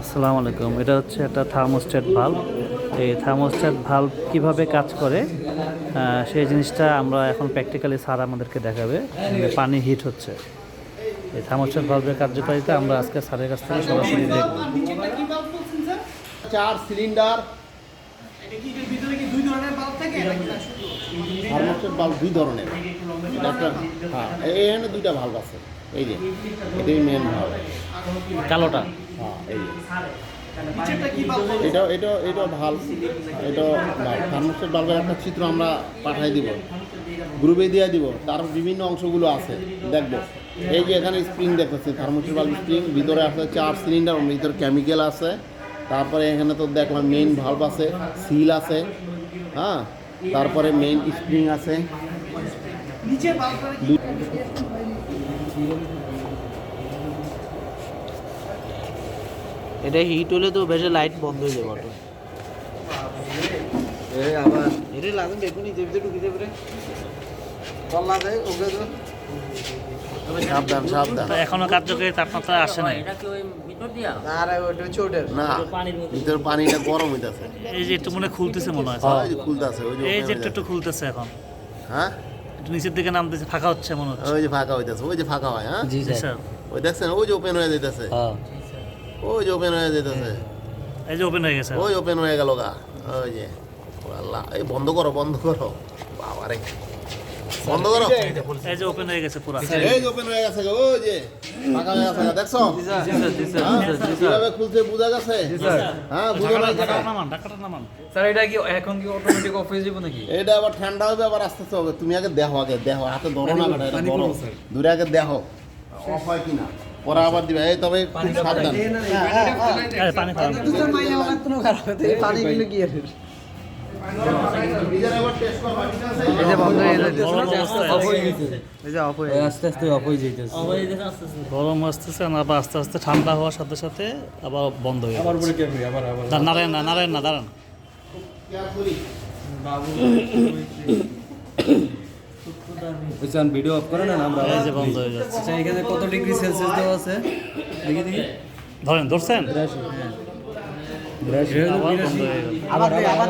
আসসালামু আলাইকুম। এটা হচ্ছে একটা থার্মোস্ট্যাট ভাল্ব এই থার্মোস্ট্যাট ভাল্ব কীভাবে কাজ করে? সেই জিনিসটা আমরা এখন প্র্যাকটিক্যালি স্যার আমাদেরকে দেখাবে। পানি হিট হচ্ছে। এই থার্মোস্ট্যাট ভাল্বের কার্যকারিতা আমরা আজকে স্যারের কাছ থেকে সরাসরি দেখব। চার সিলিন্ডার থার্মোস্টেট বাল্ব দুই ধরনের। এটা একটা হ্যাঁ এখানে দুইটা ভাল্ব আছে। এই যে, এটাই মেন ভাল্ব কালোটা। হ্যাঁ? এটা এটা এটা ভাল্ব এটা থার্মোস্টেট বাল্বের একটা চিত্র আমরা পাঠাই দিব। গ্রুপে দিয়ে দিব। তার বিভিন্ন অংশগুলো আছে। দেখব। এই যে এখানে স্প্রিং দেখতেছি। থার্মোস্টেট বাল্ব স্প্রিং ভিতরে আছে চার সিলিন্ডার ভিতরে কেমিক্যাল আছে। তারপরে এখানে তো দেখলাম মেইন ভাল্ব আছে সিল আছে। হ্যাঁ? তারপরে মেইন স্প্রিং আছে। নিচের বাল্বটা কি এটা হিট হলে তো বেশি লাইট বন্ধ হয়ে যাবে অটো আবার। এটা লাগুন দেখুন যে ভিতরে ঢুকে যাবে রে। দেয় ওকে তো সাবধান সাবধান। এখনও কার্যকারী তাপমাত্রা আসে নাই। আর ওটা হচ্ছে ওটার না ভিতরে পানিটা গরম হইতাছে। এই যে একটু মনে খুলতেছে মনে হয়। খুলতাছে ওই যে এই যে একটু একটু খুলতেছে এখন। হ্যাঁ? একটু নিচের দিকে নামতেছে ফাঁকা হচ্ছে মনে হচ্ছে। ওই যে ফাঁকা হইতাছে ওই যে ফাঁকা হয় হ্যাঁ? জি স্যার। ওই দেখছেন ওই যে ওপেন হয়ে যাইতাছে। ওই যে ওপেন হয়ে যাইতাছে এই যে ওপেন হয়ে গেছে। ওই ওপেন হয়ে গেল গা। ওই যে আল্লাহ এই বন্ধ করো বন্ধ করো। বাবারে। বন্ধ করো। এই যে ওপেন হয়ে গেছে পুরো। এই যে ওপেন হয়ে গেছে গো, ওই যে ফাঁকা হয়ে গেছে দেখছ? হ্যাঁ? কীভাবে খুলছে বোঝা গেছে? হ্যাঁ বুঝো নাই ঢাকাটা নামান ঢাকাটা নামান। স্যার এটা কি এখন কি অটোমেটিক অফ হয়ে যাবে নাকি? এটা আবার ঠান্ডা হবে আবার আস্তে আস্তে হবে। তুমি আগে দেখো আগে দেখো। হাতে ধরো না কাটা এটা ধরো। দূরে আগে দেখো। অফ হয় কিনা? পরে আবার দিবে। এই তবে সাবধান। কি হয়ে গরম হয়ে হয়ে আস্তে আস্তে অফ গরম আসতেছে আবার আস্তে আস্তে ঠান্ডা হওয়ার সাথে সাথে আবার বন্ধ হয়ে আবার যাবে পরে কেমনি? আবার আবার না নারায়ণ না নারায়ণ না দাঁড়ান। বুঝছেন ভিডিও অফ করেন না আমরা এই যে বন্ধ হয়ে যাচ্ছে। আচ্ছা এখানে কত ডিগ্রি সেলসিয়াস দেওয়া আছে? দেখি দেখি। ধরেন ধরছেন? বিরাশি। আবার বন্ধ হয়ে গেল। আবার আবার।